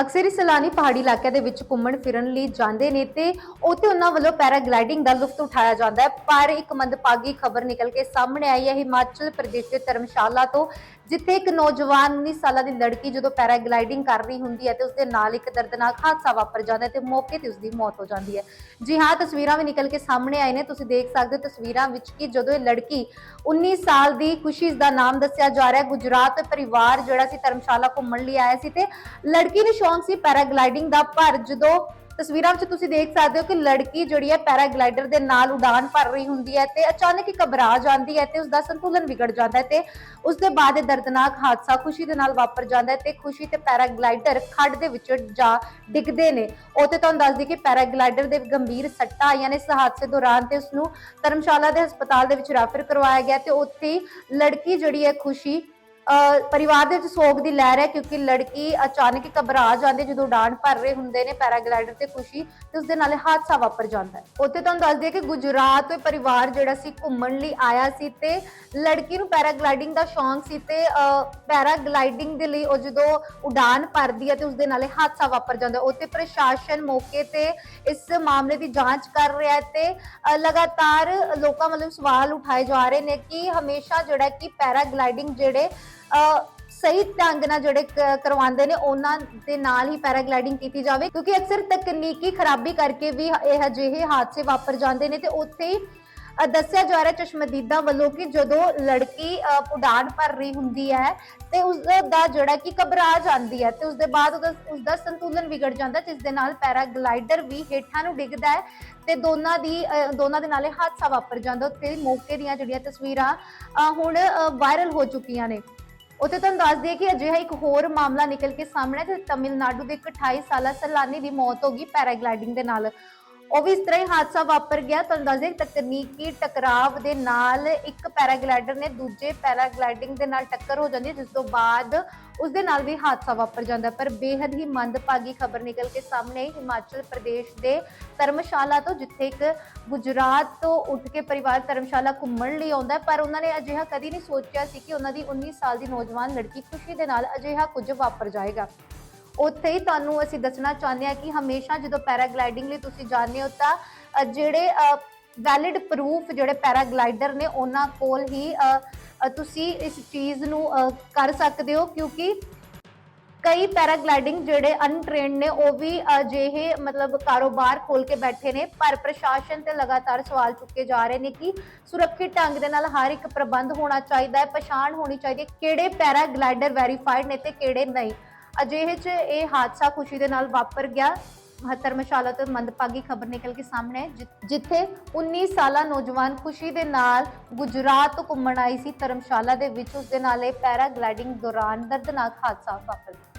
ਅਕਸਰ ਹੀ ਸੈਲਾਨੀ ਪਹਾੜੀ ਇਲਾਕਿਆਂ ਦੇ ਵਿੱਚ ਘੁੰਮਣ ਫਿਰਨ ਲਈ ਜਾਂਦੇ ਨੇ ਤੇ ਉੱਥੇ ਉਹਨਾਂ ਵੱਲੋਂ ਪੈਰਾਗਲਾਈਡਿੰਗ ਦਾ ਲੁਫਤ ਉਠਾਇਆ ਜਾਂਦਾ ਹੈ। ਪਰ ਇੱਕ ਮੰਦਭਾਗੀ ਖਬਰ ਨਿਕਲ ਕੇ ਸਾਹਮਣੇ ਆਈ ਹੈ। ਹਿਮਾਚਲ ਪ੍ਰਦੇਸ਼ ਦੇ ਧਰਮਸ਼ਾਲਾ ਤੋਂ, ਜਿੱਥੇ ਇੱਕ ਨੌਜਵਾਨ 19 ਸਾਲਾਂ ਦੀ ਲੜਕੀ ਜਦੋਂ ਪੈਰਾਗਲਾਈਡਿੰਗ ਕਰ ਰਹੀ ਹੁੰਦੀ ਹੈ ਤੇ ਉਸਦੇ ਨਾਲ ਇੱਕ ਦਰਦਨਾਕ ਹਾਦਸਾ ਵਾਪਰ ਜਾਂਦਾ ਹੈ ਤੇ ਮੌਕੇ ਤੇ ਉਸਦੀ ਮੌਤ ਹੋ ਜਾਂਦੀ ਹੈ। ਜੀ ਹਾਂ, ਤਸਵੀਰਾਂ ਵੀ ਨਿਕਲ ਕੇ ਸਾਹਮਣੇ ਆਏ ਨੇ। ਤੁਸੀਂ ਦੇਖ ਸਕਦੇ ਹੋ ਤਸਵੀਰਾਂ ਵਿੱਚ ਕਿ ਜਦੋਂ ਇਹ ਲੜਕੀ 19 ਸਾਲ ਦੀ ਖੁਸ਼ੀ ਦਾ ਨਾਮ ਦੱਸਿਆ ਜਾ ਰਿਹਾ ਹੈ। ਗੁਜਰਾਤ ਪਰਿਵਾਰ ਜਿਹੜਾ ਸੀ ਧਰਮਸ਼ਾਲਾ ਘੁੰਮਣ ਲਈ ਆਇਆ ਸੀ ਤੇ ਲੜਕੀ ਨੂੰ ਸ਼ੌਂਕ ਸੀ ਪੈਰਾਗਲਾਈਡਿੰਗ ਦਾ, ਪਰ ਜਦੋਂ ਤਸਵੀਰਾਂ ਵਿੱਚ ਤੁਸੀਂ ਦੇਖ ਸਕਦੇ ਹੋ ਕਿ ਲੜਕੀ ਜਿਹੜੀ ਹੈ ਪੈਰਾਗਲਾਈਡਰ ਦੇ ਨਾਲ ਉਡਾਨ ਭਰ ਰਹੀ ਹੁੰਦੀ ਹੈ ਤੇ ਅਚਾਨਕ ਹੀ ਘਬਰਾ ਜਾਂਦੀ ਹੈ ਤੇ ਉਸ ਦਾ ਸੰਤੁਲਨ ਵਿਗੜ ਜਾਂਦਾ ਹੈ ਤੇ ਉਸ ਦੇ ਬਾਅਦ ਇਹ ਦਰਦਨਾਕ ਹਾਦਸਾ ਖੁਸ਼ੀ ਦੇ ਨਾਲ ਵਾਪਰ ਜਾਂਦਾ ਹੈ ਤੇ ਖੁਸ਼ੀ ਤੇ ਪੈਰਾਗਲਾਈਡਰ ਖੱਡ ਦੇ ਵਿੱਚ ਜਾ ਡਿੱਗਦੇ ਨੇ। ਉੱਥੇ ਤੁਹਾਨੂੰ ਦੱਸ ਦਈਏ ਕਿ ਪੈਰਾਗਲਾਈਡਰ ਦੇ ਗੰਭੀਰ ਸੱਟਾਂ ਆਈਆਂ ਨੇ। ਇਸ ਹਾਦਸੇ ਦੌਰਾਨ ਤੇ ਉਸ ਨੂੰ ਧਰਮਸ਼ਾਲਾ ਦੇ ਹਸਪਤਾਲ ਦੇ ਵਿੱਚ ਰੈਫਰ ਕਰਵਾਇਆ ਗਿਆ ਤੇ ਉੱਥੇ ਲੜਕੀ ਜਿਹੜੀ ਹੈ ਖੁਸ਼ੀ ਪਰਿਵਾਰ ਦੇ ਵਿੱਚ ਸੋਗ ਦੀ ਲਹਿਰ ਹੈ ਕਿਉਂਕਿ ਲੜਕੀ ਅਚਾਨਕ ਘਬਰਾ ਜਾਂਦੀ ਜਦੋਂ ਉਡਾਨ ਭਰ ਰਹੇ ਹੁੰਦੇ ਨੇ ਪੈਰਾਗਲਾਈਡਰ ਤੇ ਖੁਸ਼ੀ ਤੇ ਉਸ ਦੇ ਨਾਲ ਹਾਦਸਾ ਵਾਪਰ ਜਾਂਦਾ ਹੈ। ਉੱਥੇ ਤੁਹਾਨੂੰ ਦੱਸ ਦਈਏ ਕਿ ਗੁਜਰਾਤ ਤੋਂ ਪਰਿਵਾਰ ਜਿਹੜਾ ਸੀ ਘੁੰਮਣ ਲਈ ਆਇਆ ਸੀ ਤੇ ਲੜਕੀ ਨੂੰ ਪੈਰਾਗਲਾਈਡਿੰਗ ਦਾ ਸ਼ੌਂਕ ਸੀ ਤੇ ਪੈਰਾਗਲਾਈਡਿੰਗ ਦੇ ਲਈ ਉਹ ਜਦੋਂ ਉਡਾਨ ਭਰਦੀ ਹੈ ਤੇ ਉਸ ਦੇ ਨਾਲ ਹਾਦਸਾ ਵਾਪਰ ਜਾਂਦਾ ਹੈ। ਉੱਥੇ ਪ੍ਰਸ਼ਾਸਨ ਮੌਕੇ ਤੇ ਇਸ ਮਾਮਲੇ ਦੀ ਜਾਂਚ ਕਰ ਰਿਹਾ ਹੈ ਤੇ ਲਗਾਤਾਰ ਲੋਕਾਂ ਵੱਲੋਂ ਸਵਾਲ ਉਠਾਏ ਜਾ ਰਹੇ ਨੇ ਕਿ ਹਮੇਸ਼ਾ ਜਿਹੜਾ ਕਿ ਪੈਰਾਗਲਾਈਡਿੰਗ ਜਿਹੜੇ ਸਹੀ ਢੰਗ ਨਾਲ ਜਿਹੜੇ ਕ- ਕਰਵਾਉਂਦੇ ਨੇ ਉਹਨਾਂ ਦੇ ਨਾਲ ਹੀ ਪੈਰਾਗਲਾਈਡਿੰਗ ਕੀਤੀ ਜਾਵੇ ਕਿਉਂਕਿ ਅਕਸਰ ਤਕਨੀਕੀ ਖਰਾਬੀ ਕਰਕੇ ਵੀ ਇਹ ਅਜਿਹੇ ਹਾਦਸੇ ਵਾਪਰ ਜਾਂਦੇ ਨੇ ਤੇ ਉੱਥੇ ਹੀ ਦੱਸਿਆ ਜਾ ਰਿਹਾ ਚਸ਼ਮਦੀਦਾਂ ਵੱਲੋਂ ਕਿ ਜਦੋਂ ਲੜਕੀ ਅ, ਉਡਾਨ ਭਰ ਰਹੀ ਹੁੰਦੀ ਹੈ ਤੇ ਉਸ ਦਾ ਜਿਹੜਾ ਕਿ ਘਬਰਾ ਜਾਂਦੀ ਹੈ ਤੇ ਉਸ ਦੇ ਬਾਅਦ ਉਹਦਾ ਉਸ ਦਾ ਸੰਤੁਲਨ ਵਿਗੜ ਜਾਂਦਾ ਜਿਸ ਦੇ ਨਾਲ ਪੈਰਾਗਲਾਈਡਰ ਵੀ ਹੇਠਾਂ ਨੂੰ ਡਿੱਗਦਾ ਹੈ ਤੇ ਦੋਨਾਂ ਦੀ ਦੋਨਾਂ ਦੇ ਨਾਲ ਇਹ ਹਾਦਸਾ ਵਾਪਰ ਜਾਂਦਾ ਉੱਥੇ ਮੌਕੇ ਦੀਆਂ ਜਿਹੜੀਆਂ ਤਸਵੀਰਾਂ ਹੁਣ ਵਾਇਰਲ ਹੋ ਚੁੱਕੀਆਂ ਨੇ। ਉੱਥੇ ਤੁਹਾਨੂੰ ਦੱਸ ਦਈਏ ਕਿ ਅਜਿਹਾ ਇੱਕ ਹੋਰ ਮਾਮਲਾ ਨਿਕਲ ਕੇ ਸਾਹਮਣੇ ਆਇਆ, ਤੇ ਤਮਿਲਨਾਡੂ ਦੇ ਇੱਕ 28 ਸਾਲਾ ਸੈਲਾਨੀ ਦੀ ਮੌਤ ਹੋ ਗਈ, ਪੈਰਾਗਲਾਈਡਿੰਗ ਦੇ ਨਾਲ। ਉਹ ਵੀ ਇਸ ਤਰ੍ਹਾਂ ਹੀ ਹਾਦਸਾ ਵਾਪਰ ਗਿਆ। ਤੁਹਾਨੂੰ ਦੱਸ ਦਈਏ ਤਕਨੀਕੀ ਟਕਰਾਵ ਦੇ ਨਾਲ ਇੱਕ ਪੈਰਾਗਲਾਈਡਰ ਨੇ ਦੂਜੇ ਪੈਰਾਗਲਾਈਡਿੰਗ ਦੇ ਨਾਲ ਟੱਕਰ ਹੋ ਜਾਂਦੀ ਹੈ, ਜਿਸ ਤੋਂ ਬਾਅਦ ਉਸ ਦੇ ਨਾਲ ਵੀ ਹਾਦਸਾ ਵਾਪਰ ਜਾਂਦਾ ਪਰ ਬੇहद ਹੀ ਮੰਦਭਾਗੀ ਖਬਰ ਨਿਕਲ ਕੇ ਸਾਹਮਣੇ ਹਿਮਾਚਲ ਪ੍ਰਦੇਸ਼ ਦੇ ਧਰਮਸ਼ਾਲਾ ਤੋਂ, ਜਿੱਥੇ ਇੱਕ ਗੁਜਰਾਤ ਤੋਂ ਉੱਠ ਕੇ ਪਰਿਵਾਰ ਧਰਮਸ਼ਾਲਾ ਘੁੰਮਣ ਲਈ ਆਉਂਦਾ ਪਰ ਉਹਨਾਂ ਨੇ ਅਜਿਹਾ ਕਦੀ ਨਹੀਂ ਸੋਚਿਆ ਸੀ ਕਿ ਉਹਨਾਂ ਦੀ 19 ਸਾਲ ਦੀ ਨੌਜਵਾਨ ਲੜਕੀ ਖੁਸ਼ੀ ਦੇ ਨਾਲ ਅਜਿਹਾ ਕੁਝ ਵਾਪਰ ਜਾਏਗਾ। ਉੱਥੇ ਹੀ ਤੁਹਾਨੂੰ ਅਸੀਂ ਦੱਸਣਾ ਚਾਹੁੰਦੇ ਹਾਂ ਕਿ ਹਮੇਸ਼ਾ ਜਦੋਂ ਪੈਰਾਗਲਾਈਡਿੰਗ ਲਈ ਤੁਸੀਂ ਜਾਂਦੇ ਹੋ ਤਾਂ ਜਿਹੜੇ ਵੈਲਿਡ ਪ੍ਰੂਫ ਜਿਹੜੇ ਪੈਰਾਗਲਾਈਡਰ ਨੇ ਉਹਨਾਂ ਕੋਲ ਹੀ ਤੁਸੀਂ ਇਸ ਚੀਜ਼ ਨੂੰ ਕਰ ਸਕਦੇ ਹੋ ਕਿਉਂਕਿ ਕਈ ਪੈਰਾਗਲਾਈਡਿੰਗ ਜਿਹੜੇ ਅਨਟ੍ਰੇਨਡ ਨੇ ਉਹ ਵੀ ਅਜਿਹੇ ਮਤਲਬ ਕਾਰੋਬਾਰ ਖੋਲ ਕੇ ਬੈਠੇ ਨੇ, ਪਰ ਪ੍ਰਸ਼ਾਸਨ ਤੇ ਲਗਾਤਾਰ ਸਵਾਲ ਚੁੱਕੇ ਜਾ ਰਹੇ ਨੇ ਕਿ ਸੁਰੱਖਿਅਤ ਢੰਗ ਦੇ ਨਾਲ ਹਰ ਇੱਕ ਪ੍ਰਬੰਧ ਹੋਣਾ ਚਾਹੀਦਾ ਹੈ, ਪਛਾਣ ਹੋਣੀ ਚਾਹੀਦੀ ਹੈ, ਕਿਹੜੇ ਪੈਰਾਗਲਾਈਡਰ ਵੈਰੀਫਾਈਡ ਨੇ ਤੇ ਕਿਹੜੇ ਨਹੀਂ। ਅਜਿਹੇ 'ਚ ਇਹ ਹਾਦਸਾ ਖੁਸ਼ੀ ਦੇ ਨਾਲ ਵਾਪਰ ਗਿਆ। ਧਰਮਸ਼ਾਲਾ ਤੋਂ ਮੰਦਭਾਗੀ ਖਬਰ ਨਿਕਲ ਕੇ ਸਾਹਮਣੇ ਆਈ, ਜਿ- ਜਿੱਥੇ 19 ਸਾਲਾ ਨੌਜਵਾਨ ਖੁਸ਼ੀ ਦੇ ਨਾਲ ਗੁਜਰਾਤ ਤੋਂ ਘੁੰਮਣ ਆਈ ਸੀ। ਧਰਮਸ਼ਾਲਾ ਦੇ ਵਿੱਚ ਉਸ ਦੇ ਨਾਲ ਇਹ ਪੈਰਾਗਲਾਈਡਿੰਗ ਦੌਰਾਨ ਦਰਦਨਾਕ ਹਾਦਸਾ ਵਾਪਰ ਗਿਆ।